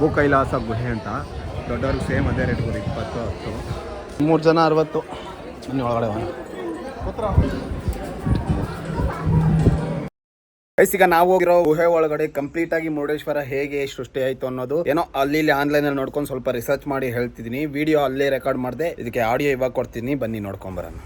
ಭೂ ಕೈಲಾಸ ಗುಹೆ ಅಂತ ದೊಡ್ಡವ್ರಿಗೆ ಸೇಮ್ ಅದೇ ರೇಟ್ ಬರೀ ಇಪ್ಪತ್ತು, ಹತ್ತು. ಮೂರು ಜನ ಅರವತ್ತು. ಬನ್ನಿ ಒಳಗಡೆ ಈಗ ನಾವು ಹೋಗಿರೋ ಗುಹೆ ಒಳಗಡೆ ಕಂಪ್ಲೀಟ್ ಆಗಿ ಮುರುಡೇಶ್ವರ ಹೇಗೆ ಸೃಷ್ಟಿ ಆಯ್ತು ಅನ್ನೋದು ಏನೋ ಅಲ್ಲಿ ಆನ್ಲೈನ್ ಅಲ್ಲಿ ನೋಡ್ಕೊಂಡು ಸ್ವಲ್ಪ ರಿಸರ್ಚ್ ಮಾಡಿ ಹೇಳ್ತಿದ್ದೀನಿ. ವಿಡಿಯೋ ಅಲ್ಲೇ ರೆಕಾರ್ಡ್ ಮಾಡಿದೆ. ಇದಕ್ಕೆ ಆಡಿಯೋ ಇವಾಗ ಕೊಡ್ತೀನಿ. ಬನ್ನಿ ನೋಡ್ಕೊಂಬರೋಣ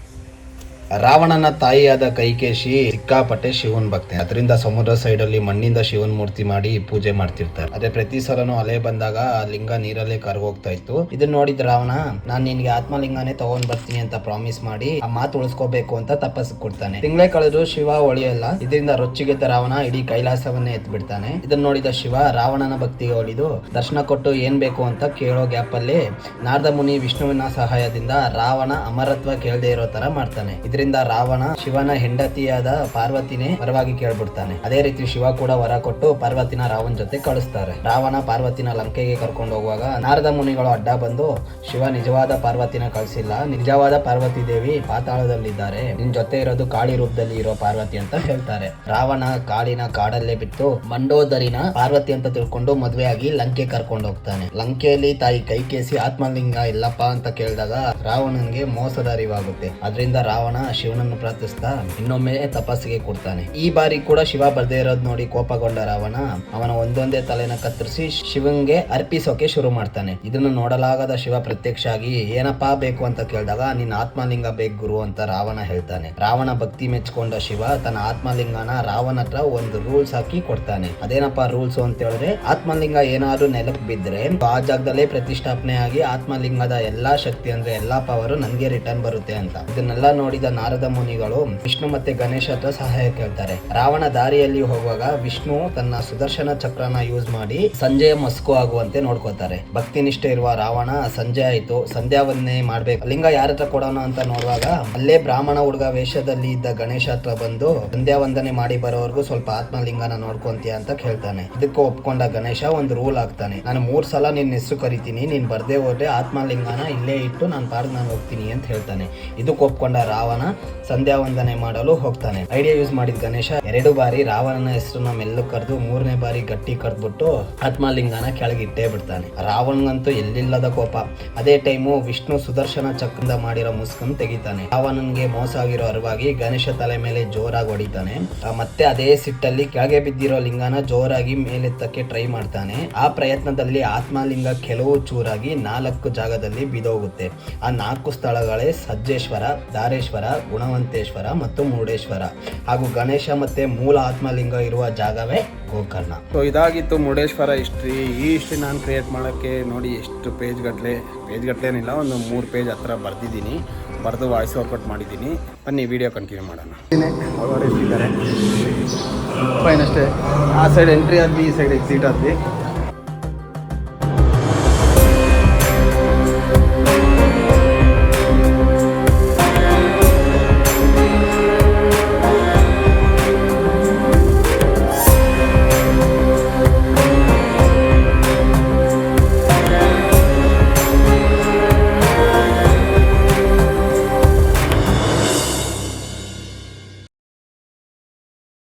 ರಾವಣನ ತಾಯಿಯಾದ ಕೈಕೇಶಿ ಸಿಕ್ಕಾಪಟ್ಟೆ ಶಿವನ್ ಭಕ್ತೆ. ಅದರಿಂದ ಸಮುದ್ರ ಸೈಡ್ ಅಲ್ಲಿ ಮಣ್ಣಿಂದ ಶಿವನ್ ಮೂರ್ತಿ ಮಾಡಿ ಪೂಜೆ ಮಾಡ್ತಿರ್ತಾರೆ. ಅದೇ ಪ್ರತಿ ಸಲನು ಅಲೆ ಬಂದಾಗ ಲಿಂಗ ನೀರಲ್ಲೇ ಕರ್ಗೋಗ್ತಾ ಇತ್ತು. ಇದನ್ನ ನೋಡಿದ ರಾವಣ, ನಾನ್ ನಿನ್ಗೆ ಆತ್ಮಲಿಂಗನೇ ತಗೊಂಡ್ ಬರ್ತೀನಿ ಅಂತ ಪ್ರಾಮಿಸ್ ಮಾಡಿ ಆ ಮಾತು ಉಳಿಸ್ಕೋಬೇಕು ಅಂತ ತಪಸ್ಸು ಕೊಡ್ತಾನೆ. ತಿಂಗಳೇ ಕಳೆದು ಶಿವ ಒಳಿಯಲ್ಲ, ಇದರಿಂದ ರೊಚ್ಚಿಗೆದ್ದ ರಾವಣ ಇಡೀ ಕೈಲಾಸವನ್ನೇ ಎತ್ ಬಿಡ್ತಾನೆ ಇದನ್ನ ನೋಡಿದ ಶಿವ ರಾವಣನ ಭಕ್ತಿಗೆ ಒಳಿದು ದರ್ಶನ ಕೊಟ್ಟು ಏನ್ ಬೇಕು ಅಂತ ಕೇಳೋ ಗ್ಯಾಪ್ ಅಲ್ಲಿ ನಾರದ ಮುನಿ ವಿಷ್ಣುವಿನ ಸಹಾಯದಿಂದ ರಾವಣ ಅಮರತ್ವ ಕೇಳದೆ ಇರೋ ತರ ಮಾಡ್ತಾನೆ. ಇದರಿಂದ ರಾವಣ ಶಿವನ ಹೆಂಡತಿಯಾದ ಪಾರ್ವತಿನೇ ವರವಾಗಿ ಕೇಳ್ಬಿಡ್ತಾನೆ. ಅದೇ ರೀತಿ ಶಿವ ಕೂಡ ವರ ಕೊಟ್ಟು ಪಾರ್ವತಿನ ರಾವಣ ಜೊತೆ ಕಳಿಸ್ತಾರೆ. ರಾವಣ ಪಾರ್ವತಿನ ಲಂಕೆಗೆ ಕರ್ಕೊಂಡು ಹೋಗುವಾಗ ನಾರದ ಮುನಿಗಳು ಅಡ್ಡ ಬಂದು, ಶಿವ, ನಿಜವಾದ ಪಾರ್ವತಿನ ಕಳಿಸಿಲ್ಲ. ನಿಜವಾದ ಪಾರ್ವತಿ ದೇವಿ ಪಾತಾಳದಲ್ಲಿದ್ದಾರೆ. ನಿನ್ ಜೊತೆ ಇರೋದು ಕಾಳಿ ರೂಪದಲ್ಲಿ ಇರೋ ಪಾರ್ವತಿ ಅಂತ ಹೇಳ್ತಾರೆ. ರಾವಣ ಕಾಳಿನ ಕಾಡಲ್ಲೇ ಬಿಟ್ಟು ಮಂಡೋದರಿನ ಪಾರ್ವತಿ ಅಂತ ತಿಳ್ಕೊಂಡು ಮದುವೆಯಾಗಿ ಲಂಕೆ ಕರ್ಕೊಂಡು ಹೋಗ್ತಾನೆ. ಲಂಕೆಯಲ್ಲಿ ತಾಯಿ ಕೈಕೇಸಿ ಆತ್ಮಲಿಂಗ ಇಲ್ಲಪ್ಪ ಅಂತ ಕೇಳಿದಾಗ ರಾವಣನ್ಗೆ ಮೋಸದ ಅರಿವಾಗುತ್ತೆ. ಅದರಿಂದ ರಾವಣ ಶಿವನನ್ನು ಪ್ರಾರ್ಥಿಸ್ತಾ ಇನ್ನೊಮ್ಮೆ ತಪಸ್ಸಿಗೆ ಕೊಡ್ತಾನೆ. ಈ ಬಾರಿ ಕೂಡ ಶಿವ ಬರ್ದೇ ಇರೋದ್ ನೋಡಿ ಕೋಪಗೊಂಡ ರಾವಣ ಅವನ ಒಂದೊಂದೇ ತಲೆನ ಕತ್ತರಿಸಿ ಶಿವಂಗೆ ಅರ್ಪಿಸೋಕೆ ಶುರು ಮಾಡ್ತಾನೆ. ಇದನ್ನು ನೋಡಲಾಗದ ಶಿವ ಪ್ರತ್ಯಕ್ಷ ಆಗಿ ಏನಪ್ಪಾ ಬೇಕು ಅಂತ ಕೇಳಿದಾಗ, ನಿನ್ನ ಆತ್ಮಲಿಂಗ ಬೇಕು ಗುರು ಅಂತ ರಾವಣ ಹೇಳ್ತಾನೆ. ರಾವಣ ಭಕ್ತಿ ಮೆಚ್ಕೊಂಡ ಶಿವ ತನ್ನ ಆತ್ಮಲಿಂಗನ ರಾವಣ ಹತ್ರ ಒಂದು ರೂಲ್ಸ್ ಹಾಕಿ ಕೊಡ್ತಾನೆ. ಅದೇನಪ್ಪ ರೂಲ್ಸ್ ಅಂತ ಹೇಳಿದ್ರೆ, ಆತ್ಮಲಿಂಗ ಏನಾದ್ರು ನೆಲಕ್ ಬಿದ್ರೆ, ಆ ಜಾಗದಲ್ಲೇ ಪ್ರತಿಷ್ಠಾಪನೆ ಆಗಿ ಆತ್ಮಲಿಂಗದ ಎಲ್ಲಾ ಶಕ್ತಿ ಅಂದ್ರೆ ಎಲ್ಲಾ ಪವರ್ ನನ್ಗೆ ರಿಟರ್ನ್ ಬರುತ್ತೆ ಅಂತ. ಇದನ್ನೆಲ್ಲ ನೋಡಿದ ನಾರದ ಮುನಿಗಳು ವಿಷ್ಣು ಮತ್ತೆ ಗಣೇಶ ಹತ್ರ ಸಹಾಯ ಕೇಳ್ತಾರೆ. ರಾವಣ ದಾರಿಯಲ್ಲಿ ಹೋಗುವಾಗ ವಿಷ್ಣು ತನ್ನ ಸುದರ್ಶನ ಚಕ್ರನ ಯೂಸ್ ಮಾಡಿ ಸಂಜೆಯ ಮಸ್ಕು ಆಗುವಂತೆ ನೋಡ್ಕೋತಾರೆ ಭಕ್ತಿ ನಿಷ್ಠೆ ಇರುವ ರಾವಣ, ಸಂಜೆ ಆಯ್ತು ಸಂಧ್ಯಾವಂದನೆ ಮಾಡ್ಬೇಕು. ಲಿಂಗ ಯಾರ ಹತ್ರ ಕೊಡೋಣ ಅಂತ ನೋಡುವಾಗ ಅಲ್ಲೇ ಬ್ರಾಹ್ಮಣ ಹುಡುಗ ವೇಷದಲ್ಲಿ ಇದ್ದ ಗಣೇಶ ಹತ್ರ ಬಂದು ಸಂಧ್ಯಾವಂದನೆ ಮಾಡಿ ಬರೋವರೆಗೂ ಸ್ವಲ್ಪ ಆತ್ಮಲಿಂಗನ ನೋಡ್ಕೊಂತೀಯ ಅಂತ ಕೇಳ್ತಾನೆ. ಇದಕ್ಕೆ ಒಪ್ಕೊಂಡ ಗಣೇಶ ಒಂದು ರೂಲ್ ಆಗ್ತಾನೆ ನಾನು ಮೂರ್ ಸಲ ನಿನ್ನ ಹೆಸರು ಕರಿತೀನಿ, ನೀನ್ ಬರ್ದೇ ಹೋದ್ರೆ ಆತ್ಮಲಿಂಗನ ಇಲ್ಲೇ ಇಟ್ಟು ನಾನು ಪಾರ್ಕ್ ನಾನು ಹೋಗ್ತೀನಿ ಅಂತ ಹೇಳ್ತಾನೆ. ಇದಕ್ಕೆ ಒಪ್ಕೊಂಡ ರಾವಣ ಸಂಧ್ಯಾ ವಂದನೆ ಮಾಡಲು ಹೋಗ್ತಾನೆ. ಐಡಿಯಾ ಯೂಸ್ ಮಾಡಿದ ಗಣೇಶ ಎರಡು ಬಾರಿ ರಾವಣನ ಹೆಸರನ್ನ ಮೆಲ್ಲು ಕರೆದು ಮೂರನೇ ಬಾರಿ ಗಟ್ಟಿ ಕರೆದ್ಬಿಟ್ಟು ಆತ್ಮಲಿಂಗನ ಕೆಳಗೆ ಇಟ್ಟೇ ಬಿಡ್ತಾನೆ. ರಾವಣಗಂತೂ ಎಲ್ಲಿಲ್ಲದ ಕೋಪ. ಅದೇ ಟೈಮು ವಿಷ್ಣು ಸುದರ್ಶನ ಚಕ್ರದ ಮಾಡಿರೋ ಮುಸ್ಕನ್ ತೆಗಿತಾನೆ. ರಾವಣನ್ಗೆ ಮೋಸ ಆಗಿರೋ ಅರಿವಾಗಿ ಗಣೇಶ ತಲೆ ಮೇಲೆ ಜೋರಾಗಿ ಹೊಡಿತಾನೆ. ಮತ್ತೆ ಅದೇ ಸಿಟ್ಟಲ್ಲಿ ಕೆಳಗೆ ಬಿದ್ದಿರೋ ಲಿಂಗನ ಜೋರಾಗಿ ಮೇಲೆತ್ತಕ್ಕೆ ಟ್ರೈ ಮಾಡ್ತಾನೆ. ಆ ಪ್ರಯತ್ನದಲ್ಲಿ ಆತ್ಮಲಿಂಗ ಕೆಲವು ಚೂರಾಗಿ ನಾಲ್ಕು ಜಾಗದಲ್ಲಿ ಬಿದೋಗುತ್ತೆ. ಆ ನಾಲ್ಕು ಸ್ಥಳಗಳೇ ಸಜ್ಜೇಶ್ವರ, ದಾರೇಶ್ವರ ಗುಣವಂತೇಶ್ವರ ಮತ್ತು ಮುರುಡೇಶ್ವರ. ಹಾಗೂ ಗಣೇಶ ಮತ್ತೆ ಮೂಲ ಆತ್ಮಲಿಂಗ ಇರುವ ಜಾಗವೇ ಗೋಕರ್ಣ. ಸೊ ಇದಾಗಿತ್ತು ಮುರುಡೇಶ್ವರ ಹಿಸ್ಟ್ರಿ ಈ ಹಿಸ್ಟ್ರಿ ನಾನು ಕ್ರಿಯೇಟ್ ಮಾಡೋಕ್ಕೆ ನೋಡಿ ಎಷ್ಟು ಪೇಜ್ ಗಟ್ಟಲೆ ಪೇಜ್ ಗಟ್ಟಲೇನಿಲ್ಲ ಒಂದು ಮೂರು ಪೇಜ್ ಹತ್ರ ಬರ್ದಿದ್ದೀನಿ. ಬರೆದು ವಾಯ್ಸ್ ವರ್ಕೌಟ್ ಮಾಡಿದ್ದೀನಿ. ಬನ್ನಿ ವಿಡಿಯೋ ಕಂಟಿನ್ಯೂ ಮಾಡೋಣ. ಅವರು ಫೈನ್ ಅಷ್ಟೇ. ಆ ಸೈಡ್ ಎಂಟ್ರಿ ಆದ್ವಿ ಈ ಸೈಡ್ ಎಕ್ಸಿಟ್ ಆದ್ವಿ.